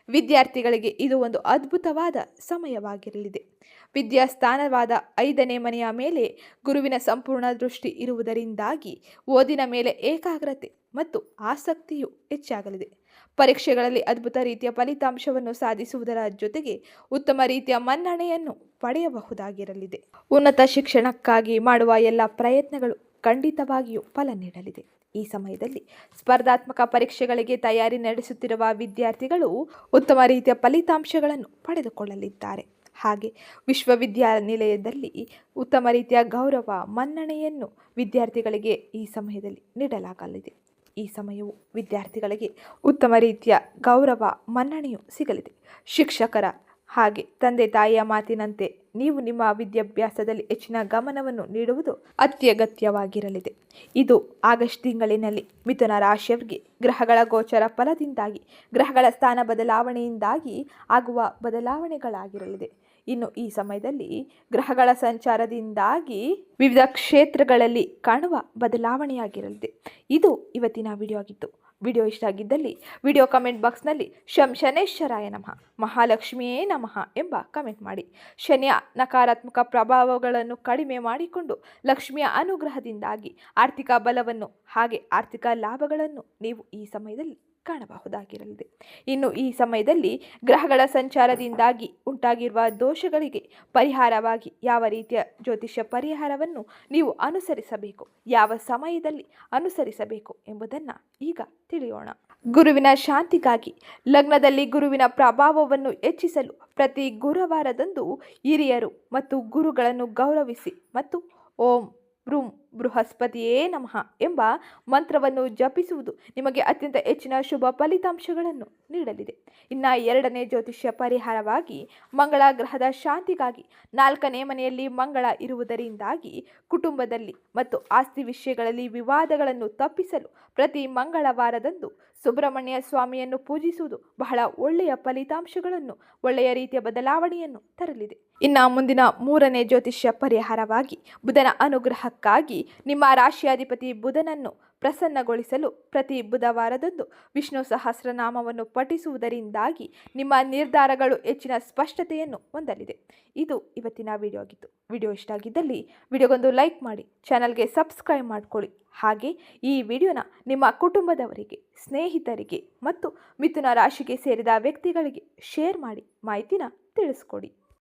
ವಿದ್ಯಾರ್ಥಿಗಳಿಗೆ ಇದು ಒಂದು ಅದ್ಭುತವಾದ ಸಮಯವಾಗಿರಲಿದೆ. ವಿದ್ಯಾಸ್ಥಾನವಾದ ಐದನೇ ಮನೆಯ ಮೇಲೆ ಗುರುವಿನ ಸಂಪೂರ್ಣ ದೃಷ್ಟಿ ಇರುವುದರಿಂದಾಗಿ ಓದಿನ ಮೇಲೆ ಏಕಾಗ್ರತೆ ಮತ್ತು ಆಸಕ್ತಿಯು ಹೆಚ್ಚಾಗಲಿದೆ. ಪರೀಕ್ಷೆಗಳಲ್ಲಿ ಅದ್ಭುತ ರೀತಿಯ ಫಲಿತಾಂಶವನ್ನು ಸಾಧಿಸುವುದರ ಜೊತೆಗೆ ಉತ್ತಮ ರೀತಿಯ ಮನ್ನಣೆಯನ್ನು ಪಡೆಯಬಹುದಾಗಿರಲಿದೆ. ಉನ್ನತ ಶಿಕ್ಷಣಕ್ಕಾಗಿ ಮಾಡುವ ಎಲ್ಲ ಪ್ರಯತ್ನಗಳು ಖಂಡಿತವಾಗಿಯೂ ಫಲ ನೀಡಲಿದೆ. ಈ ಸಮಯದಲ್ಲಿ ಸ್ಪರ್ಧಾತ್ಮಕ ಪರೀಕ್ಷೆಗಳಿಗೆ ತಯಾರಿ ನಡೆಸುತ್ತಿರುವ ವಿದ್ಯಾರ್ಥಿಗಳು ಉತ್ತಮ ರೀತಿಯ ಫಲಿತಾಂಶಗಳನ್ನು ಪಡೆದುಕೊಳ್ಳಲಿದ್ದಾರೆ. ಹಾಗೆ ವಿಶ್ವವಿದ್ಯಾನಿಲಯದಲ್ಲಿ ಉತ್ತಮ ರೀತಿಯ ಗೌರವ ಮನ್ನಣೆಯನ್ನು ವಿದ್ಯಾರ್ಥಿಗಳಿಗೆ ಈ ಸಮಯದಲ್ಲಿ ನೀಡಲಾಗಲಿದೆ. ಈ ಸಮಯವು ವಿದ್ಯಾರ್ಥಿಗಳಿಗೆ ಉತ್ತಮ ರೀತಿಯ ಗೌರವ ಮನ್ನಣೆಯು ಸಿಗಲಿದೆ. ಶಿಕ್ಷಕರ ಹಾಗೆ ತಂದೆ ತಾಯಿಯ ಮಾತಿನಂತೆ ನೀವು ನಿಮ್ಮ ವಿದ್ಯಾಭ್ಯಾಸದಲ್ಲಿ ಹೆಚ್ಚಿನ ಗಮನವನ್ನು ನೀಡುವುದು ಅತ್ಯಗತ್ಯವಾಗಿರಲಿದೆ. ಇದು ಆಗಸ್ಟ್ ತಿಂಗಳಿನಲ್ಲಿ ಮಿಥುನ ರಾಶಿಯವರಿಗೆ ಗ್ರಹಗಳ ಗೋಚರ ಫಲದಿಂದಾಗಿ, ಗ್ರಹಗಳ ಸ್ಥಾನ ಬದಲಾವಣೆಯಿಂದಾಗಿ ಆಗುವ ಬದಲಾವಣೆಗಳಾಗಿರಲಿದೆ. ಇನ್ನು ಈ ಸಮಯದಲ್ಲಿ ಗ್ರಹಗಳ ಸಂಚಾರದಿಂದಾಗಿ ವಿವಿಧ ಕ್ಷೇತ್ರಗಳಲ್ಲಿ ಕಾಣುವ ಬದಲಾವಣೆಯಾಗಿರಲಿದೆ. ಇದು ಇವತ್ತಿನ ವಿಡಿಯೋ ಆಗಿತ್ತು. ವಿಡಿಯೋ ಇಷ್ಟ ಆಗಿದ್ದಲ್ಲಿ ವಿಡಿಯೋ ಕಮೆಂಟ್ ಬಾಕ್ಸ್ನಲ್ಲಿ ಶಂ ಶನೇಶ್ವರಾಯ ನಮಃ, ಮಹಾಲಕ್ಷ್ಮಿಯೇ ನಮಃ ಎಂಬ ಕಮೆಂಟ್ ಮಾಡಿ. ಶನಿಯ ನಕಾರಾತ್ಮಕ ಪ್ರಭಾವಗಳನ್ನು ಕಡಿಮೆ ಮಾಡಿಕೊಂಡು ಲಕ್ಷ್ಮಿಯ ಅನುಗ್ರಹದಿಂದಾಗಿ ಆರ್ಥಿಕ ಬಲವನ್ನು ಹಾಗೆ ಆರ್ಥಿಕ ಲಾಭಗಳನ್ನು ನೀವು ಈ ಸಮಯದಲ್ಲಿ ಕಾಣಬಹುದಾಗಿರಲಿದೆ. ಇನ್ನು ಈ ಸಮಯದಲ್ಲಿ ಗ್ರಹಗಳ ಸಂಚಾರದಿಂದಾಗಿ ಉಂಟಾಗಿರುವ ದೋಷಗಳಿಗೆ ಪರಿಹಾರವಾಗಿ ಯಾವ ರೀತಿಯ ಜ್ಯೋತಿಷ್ಯ ಪರಿಹಾರವನ್ನು ನೀವು ಅನುಸರಿಸಬೇಕು, ಯಾವ ಸಮಯದಲ್ಲಿ ಅನುಸರಿಸಬೇಕು ಎಂಬುದನ್ನು ಈಗ ತಿಳಿಯೋಣ. ಗುರುವಿನ ಶಾಂತಿಗಾಗಿ ಲಗ್ನದಲ್ಲಿ ಗುರುವಿನ ಪ್ರಭಾವವನ್ನು ಹೆಚ್ಚಿಸಲು ಪ್ರತಿ ಗುರುವಾರದಂದು ಹಿರಿಯರು ಮತ್ತು ಗುರುಗಳನ್ನು ಗೌರವಿಸಿ ಮತ್ತು ಓಂ ಬೃಂ, ಬೃಹಸ್ಪತಿಯೇ ನಮಃ ಎಂಬ ಮಂತ್ರವನ್ನು ಜಪಿಸುವುದು ನಿಮಗೆ ಅತ್ಯಂತ ಹೆಚ್ಚಿನ ಶುಭ ಫಲಿತಾಂಶಗಳನ್ನು ನೀಡಲಿದೆ. ಇನ್ನು ಎರಡನೇ ಜ್ಯೋತಿಷ್ಯ ಪರಿಹಾರವಾಗಿ ಮಂಗಳ ಗ್ರಹದ ಶಾಂತಿಗಾಗಿ ನಾಲ್ಕನೇ ಮನೆಯಲ್ಲಿ ಮಂಗಳ ಇರುವುದರಿಂದಾಗಿ ಕುಟುಂಬದಲ್ಲಿ ಮತ್ತು ಆಸ್ತಿ ವಿಷಯಗಳಲ್ಲಿ ವಿವಾದಗಳನ್ನು ತಪ್ಪಿಸಲು ಪ್ರತಿ ಮಂಗಳವಾರದಂದು ಸುಬ್ರಹ್ಮಣ್ಯ ಸ್ವಾಮಿಯನ್ನು ಪೂಜಿಸುವುದು ಬಹಳ ಒಳ್ಳೆಯ ಫಲಿತಾಂಶಗಳನ್ನು ಒಳ್ಳೆಯ ರೀತಿಯ ಬದಲಾವಣೆಯನ್ನು ತರಲಿದೆ. ಇನ್ನು ಮುಂದಿನ ಮೂರನೇ ಜ್ಯೋತಿಷ್ಯ ಪರಿಹಾರವಾಗಿ ಬುಧನ ಅನುಗ್ರಹಕ್ಕಾಗಿ ನಿಮ್ಮ ರಾಶಿಯಾಧಿಪತಿ ಬುಧನನ್ನು ಪ್ರಸನ್ನಗೊಳಿಸಲು ಪ್ರತಿ ಬುಧವಾರದಂದು ವಿಷ್ಣು ಸಹಸ್ರನಾಮವನ್ನು ಪಠಿಸುವುದರಿಂದಾಗಿ ನಿಮ್ಮ ನಿರ್ಧಾರಗಳು ಹೆಚ್ಚಿನ ಸ್ಪಷ್ಟತೆಯನ್ನು ಹೊಂದಲಿದೆ. ಇದು ಇವತ್ತಿನ ವಿಡಿಯೋ ಆಗಿತ್ತು. ವಿಡಿಯೋ ಇಷ್ಟ ಆಗಿದ್ದಲ್ಲಿ ವಿಡಿಯೋಗೊಂದು ಲೈಕ್ ಮಾಡಿ, ಚಾನಲ್ಗೆ ಸಬ್ಸ್ಕ್ರೈಬ್ ಮಾಡಿಕೊಳ್ಳಿ. ಹಾಗೆ ಈ ವಿಡಿಯೋನ ನಿಮ್ಮ ಕುಟುಂಬದವರಿಗೆ, ಸ್ನೇಹಿತರಿಗೆ ಮತ್ತು ಮಿಥುನ ರಾಶಿಗೆ ಸೇರಿದ ವ್ಯಕ್ತಿಗಳಿಗೆ ಶೇರ್ ಮಾಡಿ, ಮಾಹಿತಿನ ತಿಳಿಸ್ಕೊಡಿ.